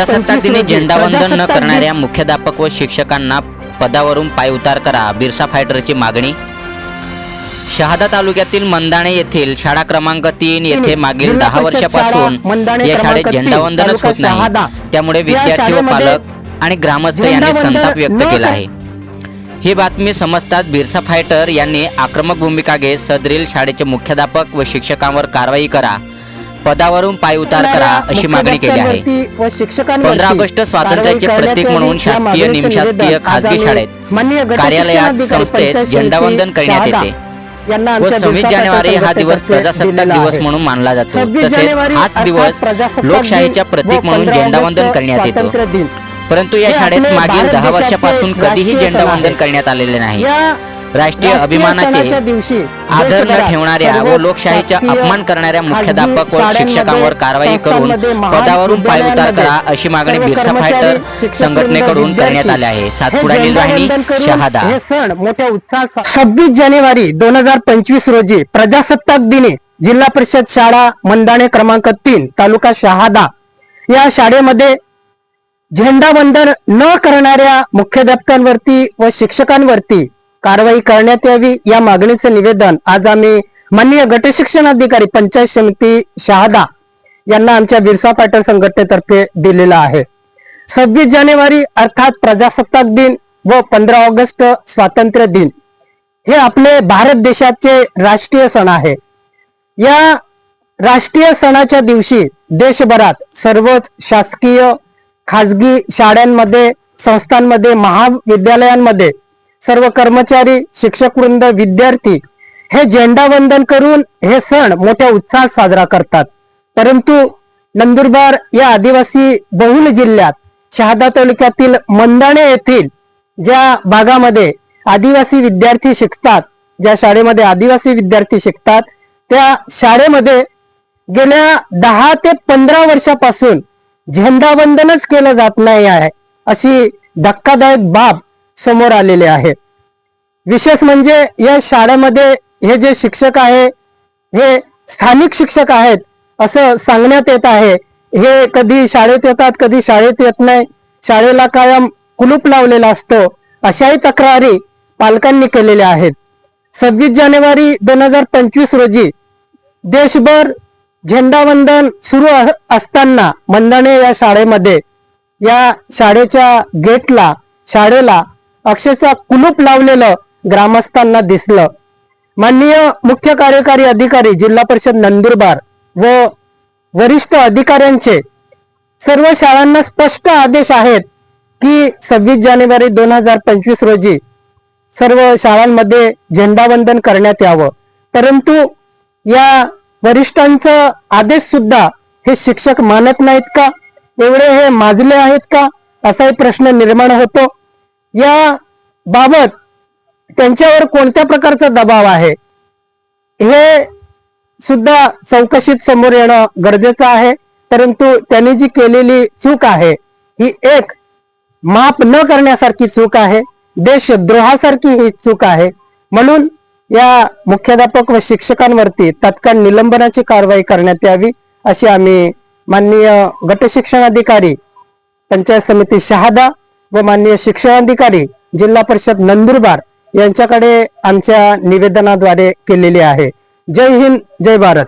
प्रजासत्ताक दिनी झेंडावंदन न करणाऱ्या मुख्याध्यापक व शिक्षकांना पदावरून पायउतार करा बिरसा फायटरची मागणी. शहादा तालुक्यातील मंदाणे येथील शाळा क्रमांक तीन येथे मागील दहा वर्षापासून या शाळेत झेंडावंदनच होत. नाही. त्यामुळे विद्यार्थी व पालक आणि ग्रामस्थ यांनी संताप व्यक्त केला आहे. ही बातमी समजताच बिरसा फायटर यांनी आक्रमक भूमिका घेत सदरील शाळेचे मुख्याध्यापक व शिक्षकांवर कारवाई करा. पदावरून पायउतार करा अशी मागणी केली आहे. 15 ऑगस्ट स्वातंत्र्याचे प्रतीक म्हणून शासकीय निमशासकीय आम्ही शाळेत कार्यालयात संस्थेत झेंडावंदन करण्यात येते. व सव्वीस जानेवारी हा दिवस प्रजासत्ताक दिवस. म्हणून मानला जातो. 26 तसेच हाच दिवस लोकशाहीच्या प्रतीक म्हणून 15 झेंडावंदन करण्यात येतो. परंतु या शाळेत मागील दहा वर्षापासून कधीही झेंडावंदन. करण्यात आलेले नाही. राष्ट्रीय अभिमानाचे आदर न ठेवणाऱ्या व लोकशाहीचा अपमान करणाऱ्या मुख्याध्यापक व शिक्षकांवर कारवाई करून पदावरून पायउतार करा अशी मागणी बिरसा फायटर संघटनेकडून करण्यात आले आहे. सातपुडा वाहिनी शहादा. हे सण मोठ्या उत्साहात सव्वीस जानेवारी दोन हजार पंचवीस रोजी प्रजासत्ताक दिनी जिल्हा परिषद शाळा मंदाणे क्रमांक तीन तालुका शहादा. या शाळेमध्ये झेंडावंदन न करणाऱ्या मुख्याध्यापकांवरती व शिक्षकांवरती कारवाई करण्यात यावी या मागणीचं निवेदन आज आम्ही माननीय गटशिक्षण अधिकारी पंचायत समिती शहादा यांना आमच्या बिरसा पाटील संघटनेतर्फे दिलेला आहे. सव्वीस जानेवारी अर्थात प्रजासत्ताक दिन व पंधरा ऑगस्ट स्वातंत्र्य दिन हे आपले भारत देशाचे राष्ट्रीय सण आहे. या राष्ट्रीय सणाच्या दिवशी देशभरात सर्वच शासकीय खाजगी शाळांमध्ये संस्थांमध्ये महाविद्यालयांमध्ये सर्व कर्मचारी शिक्षक वृंद विद्यार्थी हे झेंडावंदन करून हे सण मोठ्या उत्साहात साजरा करतात. परंतु नंदुरबार या आदिवासी बहुल जिल्ह्यात शहादा तालुक्यातील मंदाणे येथील ज्या भागामध्ये आदिवासी विद्यार्थी शिकतात ज्या शाळेमध्ये आदिवासी विद्यार्थी शिकतात त्या शाळेमध्ये गेल्या दहा ते पंधरा वर्षापासून झेंडावंदनच केलं जात नाही आहे. अशी धक्कादायक बाब समोर आलेले आहे विशेष म्हणजे या शाळेमध्ये हे जे शिक्षक आहे हे स्थानिक शिक्षक आहेत असं सांगण्यात येत आहे. हे कधी शाळेत येतात कधी शाळेत येत नाही. शाळेला कायम कुलूप लावलेला असतो. अशाही तक्रारी पालकांनी केलेल्या आहेत. सव्वीस जानेवारी दोन हजार पंचवीस रोजी देशभर झेंडावंदन सुरू असताना मंदाणे या शाळेमध्ये या शाळेच्या गेटला शाळेला अक्षरशः कुलूप लावलेलं ग्रामस्थांना दिसलं. माननीय मुख्य कार्यकारी अधिकारी जिल्हा परिषद नंदुरबार व वरिष्ठ अधिकाऱ्यांचे सर्व शाळांना स्पष्ट आदेश आहेत की सव्वीस जानेवारी दोन हजार पंचवीस रोजी सर्व शाळांमध्ये झेंडावंदन करण्यात यावं. परंतु या वरिष्ठांचं आदेश सुद्धा हे शिक्षक मानत नाहीत का? एवढे हे माजले आहेत का? असाही प्रश्न निर्माण होतो. या बाबत त्यांच्यावर कोणत्या प्रकारचा दबाव आहे? हे सुद्धा चौकशीत समोर येणं गरजेचं आहे. परंतु त्यांनी जी केलेली चूक आहे ही एक माप न करण्यासारखी चूक आहे देशद्रोहासारखी ही चूक आहे. म्हणून या मुख्याध्यापक व शिक्षकांवरती तत्काळ निलंबनाची कारवाई करण्यात यावी अशी आम्ही माननीय गटशिक्षण अधिकारी पंचायत समिती शहादा व माननीय शिक्षणाधिकारी जिल्हा परिषद नंदुरबार यांच्याकडे आमच्या निवेदनाद्वारे केलेली आहे. जय हिंद जय भारत.